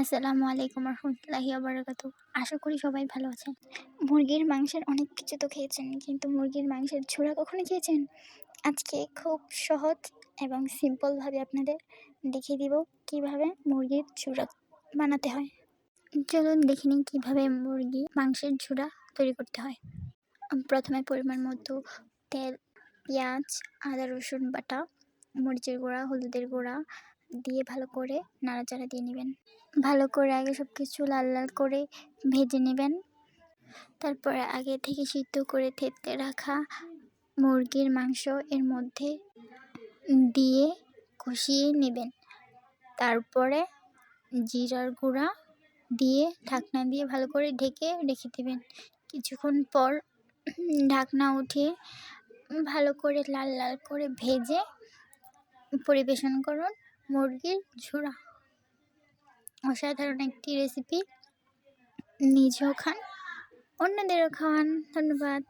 আসসালামু আলাইকুম রহমতুল্লাহি আবরাকাত আশা করি সবাই ভালো আছেন। মুরগির মাংসের অনেক কিছু তো খেয়েছেন, কিন্তু মুরগির মাংসের ঝোড়া কখনো খেয়েছেন? আজকে খুব সহজ এবং সিম্পলভাবে আপনাদের দেখিয়ে দিব কীভাবে মুরগির ঝুড়া বানাতে হয়। চলুন দেখে নিই কীভাবে মুরগি মাংসের ঝুড়া তৈরি করতে হয়। প্রথমে পরিমাণ মতো তেল, পেঁয়াজ, আদা, রসুন বাটা, মরিচের গুঁড়া, হলুদের গুঁড়া দিয়ে ভালো করে নাড়াচাড়া দিয়ে নেবেন। ভালো করে আগে সব কিছু লাল লাল করে ভেজে নেবেন। তারপরে আগে থেকে সিদ্ধ করে থেততে রাখা মুরগির মাংস এর মধ্যে দিয়ে কষিয়ে নেবেন। তারপরে জিরার গুঁড়া দিয়ে ঢাকনা দিয়ে ভালো করে ঢেকে রেখে দেবেন। কিছুক্ষণ পর ঢাকনা উঠিয়ে ভালো করে লাল লাল করে ভেজে পরিবেশন করুন। মুরগির ঝুড়া অসাধারণ একটি রেসিপি নিজেও খান অন্যদেরও খাওয়ান। ধন্যবাদ।